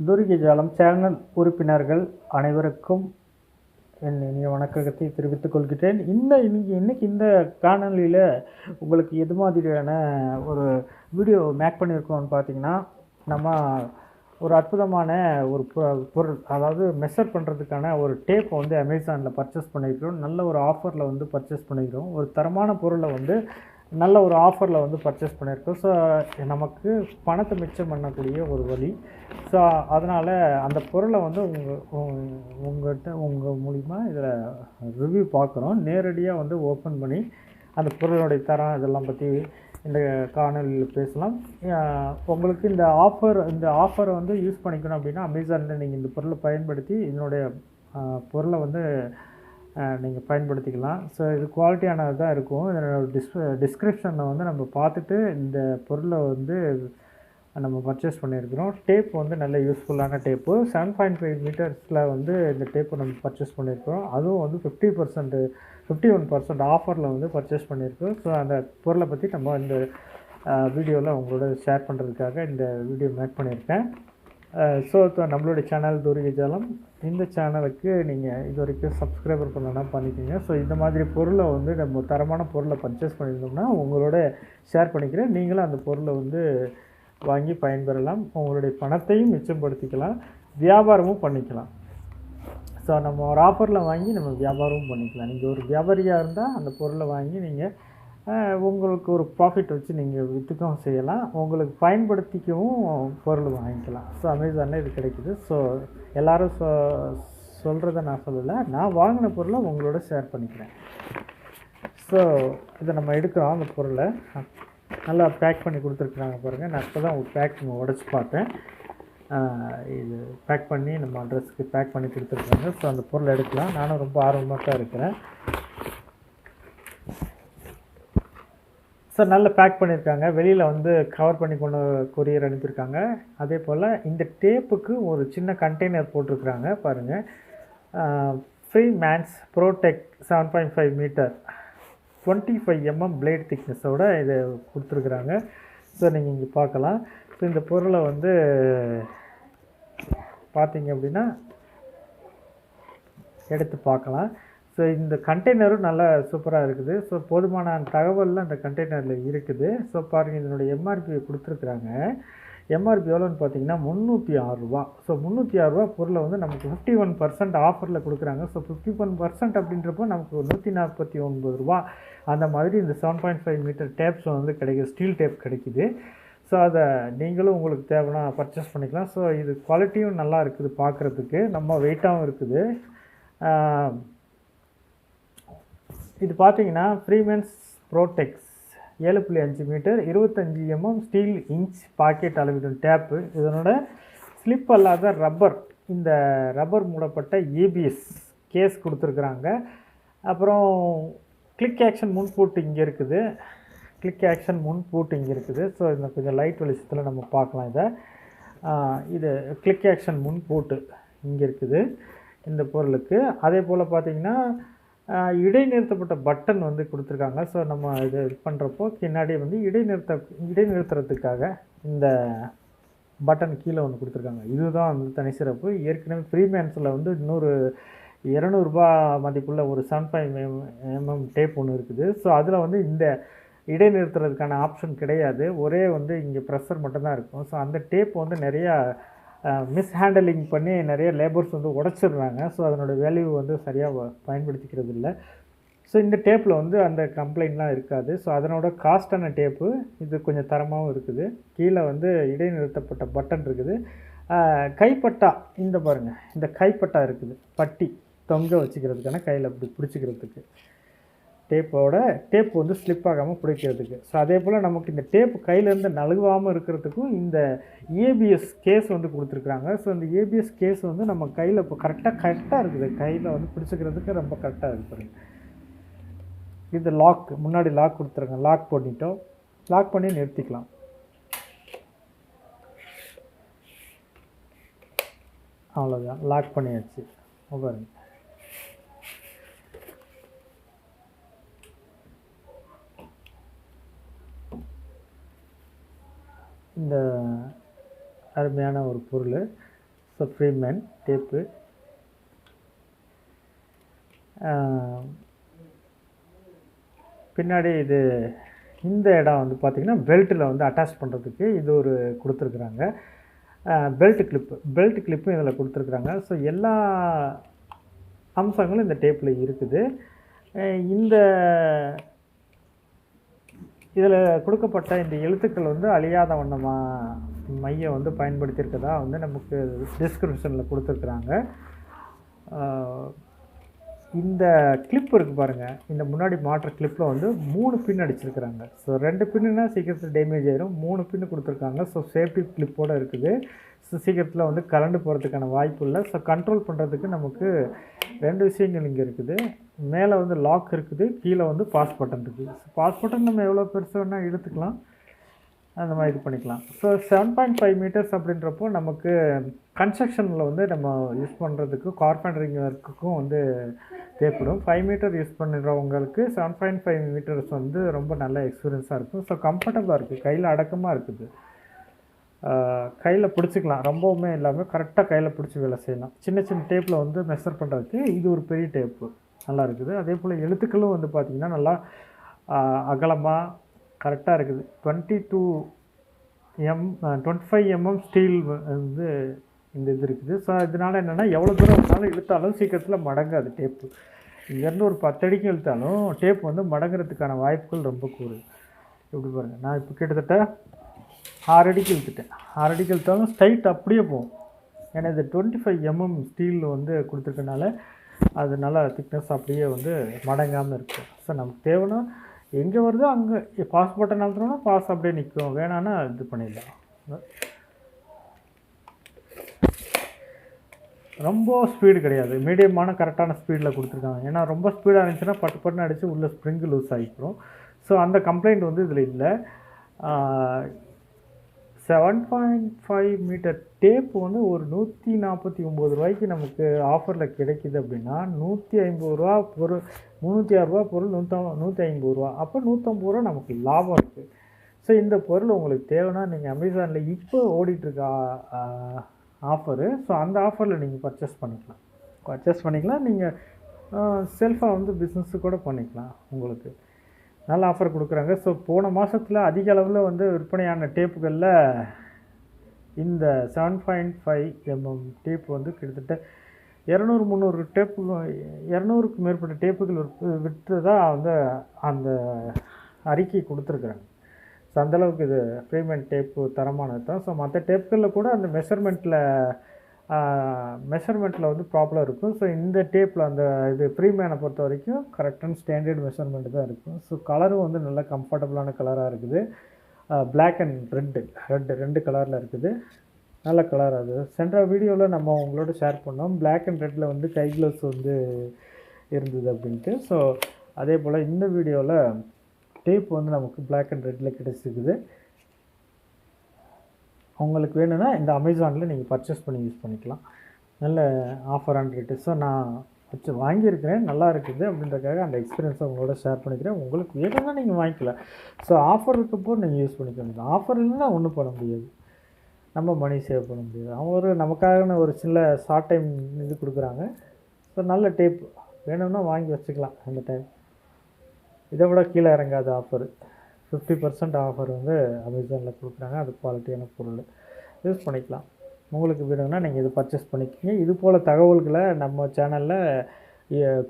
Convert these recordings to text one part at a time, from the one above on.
துருகி ஜாலம் சேனல் உறுப்பினர்கள் அனைவருக்கும் என் இனிய வணக்கத்தை தெரிவித்துக் கொள்கிறேன். இந்த இன்னைக்கு இன்னைக்கு இந்த காணொலியில் உங்களுக்கு எது மாதிரியான ஒரு வீடியோ மேக் பண்ணியிருக்கோம்னு பார்த்தீங்கன்னா நம்ம ஒரு அற்புதமான ஒரு பொ- பொருள் அதாவது மெஷர் பண்ணுறதுக்கான ஒரு டேப் வந்து அமேசானில் பர்ச்சேஸ் பண்ணியிருக்கிறோம் நல்ல ஒரு ஆஃபரில் வந்து பர்ச்சேஸ் பண்ணிக்கிறோம் ஒரு தரமான பொருளை வந்து நல்ல ஒரு ஆஃபரில் வந்து பர்ச்சேஸ் பண்ணியிருக்கோம். ஸோ நமக்கு பணத்தை மிச்சம் பண்ணக்கூடிய ஒரு வழி. ஸோ அதனால் அந்த பொருளை வந்து உங்கள் உங்கள்கிட்ட உங்கள் மூலிமா இதில் ரிவ்யூ பார்க்குறோம். நேரடியாக வந்து ஓப்பன் பண்ணி அந்த பொருளுடைய தரம் இதெல்லாம் பற்றி இந்த காணொலியில் பேசலாம். உங்களுக்கு இந்த ஆஃபர் இந்த ஆஃபரை வந்து யூஸ் பண்ணிக்கணும் அப்படின்னா அமேசானில் நீங்கள் இந்த பொருளை பயன்படுத்தி இதனுடைய பொருளை வந்து நீங்கள் பயன்படுத்திக்கலாம். ஸோ இது குவாலிட்டியானது தான் இருக்கும். இதனோட டிஸ் டிஸ்கிரிப்ஷனில் வந்து நம்ம பார்த்துட்டு இந்த பொருளை வந்து நம்ம பர்ச்சேஸ் பண்ணியிருக்கிறோம். டேப் வந்து நல்ல யூஸ்ஃபுல்லான டேப்பு செவன் பாயிண்ட் ஃபைவ் மீட்டர்ஸில் வந்து இந்த டேப்பு நம்ம பர்ச்சேஸ் பண்ணியிருக்கிறோம். அதுவும் வந்து fifty percent fifty one percent ஆஃபரில் வந்து பர்ச்சேஸ் பண்ணியிருக்கோம் ஸோ அந்த பொருளை பற்றி நம்ம இந்த வீடியோவில் உங்களோட ஷேர் பண்ணுறதுக்காக இந்த வீடியோ மேக் பண்ணியிருக்கேன். ஸோ நம்மளுடைய சேனல் தூரிகை ஜாலம் இந்த சேனலுக்கு நீங்கள் இது வரைக்கும் சப்ஸ்கிரைபர் பண்ணனா பண்ணிக்கோங்க. ஸோ இந்த மாதிரி பொருளை வந்து நம்ம தரமான பொருளை பர்ச்சேஸ் பண்ணியிருந்தோம்னா உங்களோட ஷேர் பண்ணிக்கிறேன். நீங்களும் அந்த பொருளை வந்து வாங்கி பயன்பெறலாம். உங்களுடைய பணத்தையும் மிச்சப்படுத்திக்கலாம். வியாபாரமும் பண்ணிக்கலாம். ஸோ நம்ம ஒரு ஆஃபரில் வாங்கி நம்ம வியாபாரமும் பண்ணிக்கலாம். நீங்கள் ஒரு வியாபாரியாக இருந்தால் அந்த பொருளை வாங்கி நீங்கள் உங்களுக்கு ஒரு ப்ராஃபிட் வச்சு நீங்கள் விற்றுக்கவும் செய்யலாம். உங்களுக்கு பயன்படுத்திக்கவும் பொருள் வாங்கிக்கலாம். ஸோ அமேசானில் இது கிடைக்கிது. ஸோ எல்லோரும் சொ சொல்கிறத நான் சொல்லலை. நான் வாங்கின பொருளை உங்களோட ஷேர் பண்ணிக்கிறேன். ஸோ இதை நம்ம எடுக்கிறோம் அந்த பொருளை. நல்லா பேக் பண்ணி கொடுத்துருக்குறாங்க பாருங்கள் நான் இப்போ தான் பேக் உடச்சி பார்த்தேன். இது பேக் பண்ணி நம்ம அட்ரஸ்க்கு பேக் பண்ணி கொடுத்துருக்காங்க. ஸோ அந்த பொருளை எடுக்கலாம். நானும் ரொம்ப ஆர்வமாக தான் இருக்கிறேன். ஸோ நல்லா பேக் பண்ணியிருக்காங்க வெளியில் வந்து கவர் பண்ணி கொண்டு கொரியர் அனுப்பியிருக்காங்க. அதே போல் இந்த டேப்புக்கு ஒரு சின்ன கண்டெய்னர் போட்டிருக்கிறாங்க. பாருங்கள் freemans protek seven point five meter twenty five MM blade திக்னஸோட இதை கொடுத்துருக்குறாங்க. ஸோ நீங்கள் இங்கே பார்க்கலாம். ஸோ இந்த பொருளை வந்து பார்த்தீங்க அப்படின்னா எடுத்து பார்க்கலாம். ஸோ இந்த கண்டெய்னரும் நல்லா சூப்பராக இருக்குது. ஸோ போதுமான தகவலில் இந்த கண்டெய்னரில் இருக்குது. ஸோ பாருங்கள் இதனுடைய எம்ஆர்பி கொடுத்துருக்குறாங்க. எம்ஆர்பி எவ்வளோன்னு பார்த்தீங்கன்னா முந்நூற்றி ஆறுரூவா ஸோ முந்நூற்றி ஆறுரூவா பொருளை வந்து நமக்கு ஃபிஃப்டி ஒன் பர்சன்ட் ஆஃபரில் கொடுக்குறாங்க. ஸோ ஃபிஃப்டி ஒன் பர்சன்ட் அப்படின்றப்போ நமக்கு நூற்றி நாற்பத்தி ஒன்பது ரூபா. அந்த மாதிரி இந்த seven point five meter tapes வந்து கிடைக்குது. ஸ்டீல் டேப் கிடைக்குது. ஸோ அதை நீங்களும் உங்களுக்கு தேவைன்னா பர்ச்சேஸ் பண்ணிக்கலாம். ஸோ இது குவாலிட்டியும் நல்லா இருக்குது பார்க்குறதுக்கு. நம்ம வெயிட்டாகவும் இருக்குது. இது பார்த்தீங்கன்னா ஃப்ரீமென்ஸ் ப்ரோடெக்ஸ் ஏழு புள்ளி அஞ்சு மீட்டர் இருபத்தஞ்சி எம்எம் ஸ்டீல் இன்ச் பாக்கெட் அளவிடும் டேப்பு இதனோட ஸ்லிப் அல்லாத ரப்பர் இந்த ரப்பர் மூடப்பட்ட ஏபிஎஸ் கேஸ் கொடுத்துருக்குறாங்க. அப்புறம் கிளிக் ஆக்ஷன் முன்பூட்டு இங்கே இருக்குது. கிளிக் ஆக்ஷன் முன்பூட்டு இங்கே இருக்குது. ஸோ இந்த கொஞ்சம் லைட் வெளிச்சத்தில் நம்ம பார்க்கலாம் இதை. இது கிளிக் ஆக்ஷன் முன்பூட்டு இங்கே இருக்குது. இந்த பொருளுக்கு. அதே போல் பார்த்திங்கன்னா இடைநிறுத்தப்பட்ட பட்டன் வந்து கொடுத்துருக்காங்க. ஸோ நம்ம இது இது பண்ணுறப்போ பின்னாடி வந்து இடைநிறுத்த இடைநிறுத்துறதுக்காக இந்த பட்டன் கீழே ஒன்று கொடுத்துருக்காங்க. இதுதான் வந்து தனி சிறப்பு. ஏற்கனவே ப்ரீமியன்ஸில் வந்து இன்னொரு இரநூறுபா மதிப்புள்ள ஒரு செவன் ஃபைவ் எம்எம் டேப் ஒன்று இருக்குது. ஸோ அதில் வந்து இந்த இடைநிறுத்துறதுக்கான ஆப்ஷன் கிடையாது. ஒரே வந்து இங்கே ப்ரெஷர் மட்டும்தான் இருக்கும். ஸோ அந்த டேப் வந்து நிறையா மிஸ்ஹேண்டலிங் பண்ணி நிறைய லேபர்ஸ் வந்து உடச்சிடுறாங்க. ஸோ அதனோட வேல்யூ வந்து சரியாக பயன்படுத்திக்கிறது இல்லை ஸோ இந்த டேப்பில் வந்து அந்த கம்ப்ளைண்ட்லாம் இருக்காது. ஸோ அதனோட காஸ்டான டேப்பு இது கொஞ்சம் தரமாகவும் இருக்குது. கீழே வந்து இடைநிறுத்தப்பட்ட பட்டன் இருக்குது. கைப்பட்டா இந்த பாருங்கள் இந்த கைப்பட்டா இருக்குது. பட்டி தொங்க வச்சுக்கிறதுக்கான கையில் அப்படி பிடிச்சிக்கிறதுக்கு. டேப்போட டேப் வந்து ஸ்லிப் ஆகாமல் பிடிக்கிறதுக்கு. ஸோ அதே போல் நமக்கு இந்த டேப் கையிலேருந்து நழுவாமல் இருக்கிறதுக்கும் இந்த ஏபிஎஸ் கேஸ் வந்து கொடுத்துருக்குறாங்க. ஸோ இந்த ஏபிஎஸ் கேஸ் வந்து நம்ம கையில் இப்போ கரெக்டாக கரெக்டாக இருக்குது. கையில் வந்து பிடிச்சிக்கிறதுக்கு ரொம்ப கரெக்டாக இருக்குது பாருங்க. இது லாக் முன்னாடி லாக் கொடுத்துருங்க. லாக் பண்ணிட்டோம். லாக் பண்ணி நிறுத்திக்கலாம். அவ்வளோதான் லாக் பண்ணியாச்சு. பாருங்க. இந்த அருமையான ஒரு பொருள். ஸோ ஃப்ரீமேன் டேப்பு பின்னாடி இது இந்த இடம் வந்து பார்த்திங்கன்னா பெல்ட்டில் வந்து அட்டாச் பண்ணுறதுக்கு இது ஒரு கொடுத்துருக்குறாங்க. பெல்ட் கிளிப்பு பெல்ட் கிளிப்பும் இதில் கொடுத்துருக்குறாங்க. ஸோ எல்லா அம்சங்களும் இந்த டேப்பில் இருக்குது. இந்த இதில் கொடுக்கப்பட்ட இந்த எழுத்துக்கள் வந்து அழியாத வண்ணமாக மையம் வந்து பயன்படுத்தியிருக்கதா வந்து நமக்கு டிஸ்கிரிப்ஷனில் கொடுத்துருக்குறாங்க. இந்த கிளிப் இருக்குது பாருங்கள் இந்த முன்னாடி மாட்டுற கிளிப்பில் வந்து மூணு பின் அடிச்சிருக்கிறாங்க. ஸோ ரெண்டு பின்னுனா சீக்கிரத்தில் டேமேஜ் ஆயிரும். மூணு பின்னு கொடுத்துருக்காங்க. ஸோ சேஃப்டி கிளிப்போடு இருக்குது. ஸோ சீக்கிரத்தில் வந்து கலண்டு போகிறதுக்கான வாய்ப்பு இல்லை. ஸோ கண்ட்ரோல் பண்ணுறதுக்கு நமக்கு ரெண்டு விஷயங்கள் இங்கே இருக்குது. மேலே வந்து லாக் இருக்குது கீழே வந்து பாஸ் பட்டன் இருக்குது. பாஸ் பட்டன் நம்ம எவ்வளோ பெருசு வேணால் எடுத்துக்கலாம் அந்த மாதிரி இது பண்ணிக்கலாம். So seven point five meters அப்படின்றப்போ நமக்கு கன்ஸ்ட்ரக்ஷனில் வந்து நம்ம யூஸ் பண்ணுறதுக்கு கார்பெண்டரிங் ஒர்க்குக்கும் வந்து தேவைப்படும். ஃபைவ் மீட்டர் யூஸ் பண்ணுறவங்களுக்கு செவன் பாயிண்ட் ஃபைவ் மீட்டர்ஸ் வந்து ரொம்ப நல்ல எக்ஸ்பீரியன்ஸாக இருக்கும். ஸோ கம்ஃபர்டபுளாக இருக்குது கையில் அடக்கமாக இருக்குது. கையில் பிடிச்சிக்கலாம். ரொம்பவுமே இல்லாமல் கரெக்டாக கையில் பிடிச்சி வேலை செய்யலாம். சின்ன சின்ன டேப்பில் வந்து மெஷர் பண்ணுறதுக்கு இது ஒரு பெரிய டேப்பு நல்லா இருக்குது. அதே போல் எழுத்துக்களும் வந்து பார்த்திங்கன்னா நல்லா அகலமாக கரெக்டாக இருக்குது. Twenty two M twenty five MM steel வந்து இந்த இது இருக்குது. ஸோ இதனால் என்னென்னா எவ்வளோ தூரம் இருந்தாலும் இழுத்தாலும் சீக்கிரத்தில் மடங்காது டேப்பு இங்கேருந்து ஒரு பத்தடிக்கு இழுத்தாலும் டேப் வந்து மடங்குறதுக்கான வாய்ப்புகள் ரொம்ப கூறு எப்படி பாருங்கள் நான் இப்போ கிட்டத்தட்ட ஆறு அடிக்கு இழுத்துட்டேன். ஆறு அடிக்கு இழுத்தாலும் ஸ்ட்ரைட் அப்படியே போகும். ஏன்னா இது டுவெண்ட்டி ஃபைவ் எம்எம் ஸ்டீல் வந்து கொடுத்துருக்கனால அது நல்லா திக்னஸ் அப்படியே வந்து மடங்காமல் இருக்கும் ஸோ நமக்கு தேவைன்னா எங்கே வருதோ அங்கே பாஸ் பட்டன் அழுத்தினோம்னா பாஸ் அப்படியே நிற்கும் வேணான்னா இது பண்ணிடலாம். ரொம்ப ஸ்பீடு கிடையாது. மீடியமான கரெக்டான ஸ்பீடில் கொடுத்துருக்காங்க. ஏன்னா ரொம்ப ஸ்பீடாக இருந்துச்சுன்னா பட்டு பட்டுன்னு அடித்து உள்ளே ஸ்ப்ரிங்கு லூஸ் ஆகிக்கிறோம் ஸோ அந்த கம்ப்ளைண்ட் வந்து இதில் இல்லை. Seven point five meter tape வந்து ஒரு நூற்றி நாற்பத்தி ஒம்பது ரூபாய்க்கு நமக்கு ஆஃபரில் கிடைக்கிது அப்படின்னா நூற்றி ஐம்பது ரூபா பொருள் முந்நூற்றி ஆறுரூவா பொருள் நூற்றா நூற்றி ஐம்பது ரூபா. அப்போ நூற்றம்பது ரூபா நமக்கு லாபம் இருக்குது ஸோ இந்த பொருள் உங்களுக்கு தேவைன்னா நீங்கள் அமேசானில் இப்போ ஓடிட்டுருக்க ஆஃபரு ஸோ அந்த ஆஃபரில் நீங்கள் பர்ச்சேஸ் பண்ணிக்கலாம். பர்ச்சேஸ் பண்ணிக்கலாம். நீங்கள் செல்ஃபாக வந்து பிஸ்னஸு கூட பண்ணிக்கலாம் உங்களுக்கு. நல்ல ஆஃபர் கொடுக்குறாங்க. ஸோ போன மாதத்தில் அதிக அளவில் வந்து விற்பனையான டேப்புகளில் இந்த seven point five MM tape வந்து கிட்டத்தட்ட இரநூறு முந்நூறு டேப்பு இரநூறுக்கு மேற்பட்ட டேப்புகள் விற்ப விற்றதாக வந்து அந்த அறிக்கை கொடுத்துருக்குறாங்க. ஸோ அந்தளவுக்கு இது பேமெண்ட் டேப்பு தரமானது தான் ஸோ மற்ற டேப்புகளில் கூட அந்த மெஷர்மெண்ட்டில் மெஷர்மெண்ட்டில் வந்து ப்ராப்ளம் இருக்கும். ஸோ இந்த டேப்பில் அந்த இது ப்ரீமேனை பொறுத்த வரைக்கும் கரெக்டான ஸ்டாண்டர்ட் மெஷர்மெண்ட் தான் இருக்கும். ஸோ கலரும் வந்து நல்ல கம்ஃபர்டபுளான கலராக இருக்குது. பிளாக் அண்ட் ரெட்டு ரெட்டு ரெண்டு கலரில் இருக்குது. நல்ல கலர் அது சென்ற வீடியோவில் நம்ம உங்களோட ஷேர் பண்ணோம். பிளாக் அண்ட் ரெட்டில் வந்து கை க்ளவுஸ் வந்து இருந்தது அப்படின்ட்டு. ஸோ அதே போல் இந்த வீடியோவில் டேப் வந்து நமக்கு பிளாக் அண்ட் ரெட்டில் கிடச்சிருக்குது. உங்களுக்கு வேணும்னா இந்த அமேசானில் நீங்கள் பர்ச்சேஸ் பண்ணி யூஸ் பண்ணிக்கலாம். நல்ல ஆஃபர் அண்ட் ரேட்டு ஸோ நான் வச்சு வாங்கியிருக்கிறேன். நல்லா இருக்குது அப்படின்றக்காக அந்த எக்ஸ்பீரியன்ஸை உங்களோட ஷேர் பண்ணிக்கிறேன். உங்களுக்கு வேணும்னா நீங்கள் வாங்கிக்கலாம். ஸோ ஆஃபர் இருக்கப்போ நீங்கள் யூஸ் பண்ணிக்க ஆஃபர் இல்லைன்னா ஒன்றும் பண்ண முடியாது. நம்ம மணி சேவ் பண்ண முடியாது. அவங்க ஒரு நமக்காக ஒரு சின்ன ஷார்ட் டைம் இது கொடுக்குறாங்க. ஸோ நல்ல டேப் வேணும்னா வாங்கி வச்சுக்கலாம் அந்த டைம் இதை விட கீழே இறங்காத ஆஃபர் ஃபிஃப்டி பர்சன்ட் ஆஃபர் வந்து அமேசானில் கொடுக்குறாங்க. அது குவாலிட்டியான பொருள். யூஸ் பண்ணிக்கலாம். உங்களுக்கு வேணும்னா நீங்கள் இது பர்ச்சேஸ் பண்ணிக்கோங்க. இது போல் தகவல்களை நம்ம சேனலில்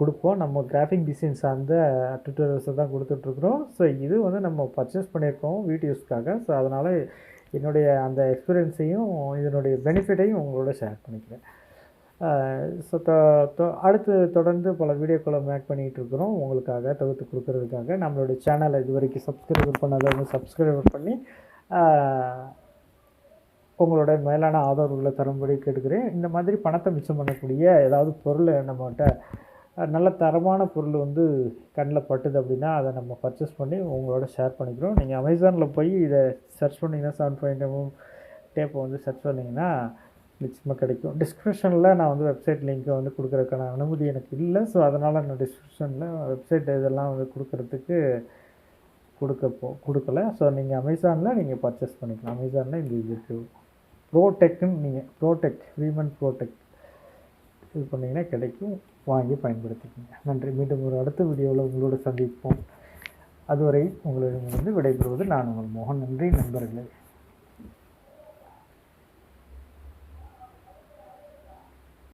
கொடுப்போம். நம்ம கிராஃபிக் டிசைன் சார்ந்த ட்விட்டர்ஸை தான் கொடுத்துட்ருக்குறோம். ஸோ இது வந்து நம்ம பர்ச்சேஸ் பண்ணியிருக்கோம் வீட்டு யூஸ்க்காக ஸோ அதனால் என்னுடைய அந்த எக்ஸ்பீரியன்ஸையும் இதனுடைய பெனிஃபிட்டையும் உங்களோட ஷேர் பண்ணிக்கிறேன். ஸோ அடுத்து தொடர்ந்து பல வீடியோக்களை மேக் பண்ணிகிட்டு இருக்கிறோம் உங்களுக்காக தொகுத்து கொடுக்கறதுக்காக. நம்மளுடைய சேனலை இது வரைக்கும் சப்ஸ்கிரைப் பண்ணாதவங்க சப்ஸ்கிரைபர் பண்ணி உங்களோட மேலான ஆதரவுகளை தரும்படி கேட்டுக்கிறேன். இந்த மாதிரி பணத்தை மிச்சம் பண்ணக்கூடிய ஏதாவது பொருள் நம்மகிட்ட நல்ல தரமான பொருள் வந்து கண்ணில் பட்டுது அப்படின்னா அதை நம்ம பர்ச்சேஸ் பண்ணி உங்களோட ஷேர் பண்ணிக்கிறோம். நீங்கள் அமேசானில் போய் இதை சர்ச் பண்ணிங்கன்னா செவன் பாயிண்ட் எம்எம் டேப்பை வந்து சர்ச் பண்ணிங்கன்னா நிச்சயமாக கிடைக்கும். டிஸ்கிரிப்ஷனில் நான் வந்து வெப்சைட் லிங்க்கை வந்து கொடுக்குறதுக்கான அனுமதி எனக்கு இல்லை. ஸோ அதனால் நான் டிஸ்கிரிப்ஷனில் வெப்சைட் இதெல்லாம் வந்து கொடுக்குறதுக்கு கொடுக்க போ கொடுக்கல. ஸோ நீங்கள் அமேசானில் நீங்கள் பர்ச்சேஸ் பண்ணிக்கலாம். அமேசானில் இந்த இது இருக்குது ப்ரோடெக்ட்னு நீங்கள் ப்ரோடெக் வீமன் ப்ரோடெக் இது பண்ணிங்கன்னா கிடைக்கும். வாங்கி பயன்படுத்திக்கோங்க. நன்றி. மீண்டும் ஒரு அடுத்த வீடியோவில் உங்களோட சந்திப்போம். அதுவரை உங்களிடமிருந்து விடைபெறுவது நான் உங்கள் மோகன். நன்றி நண்பர்களே.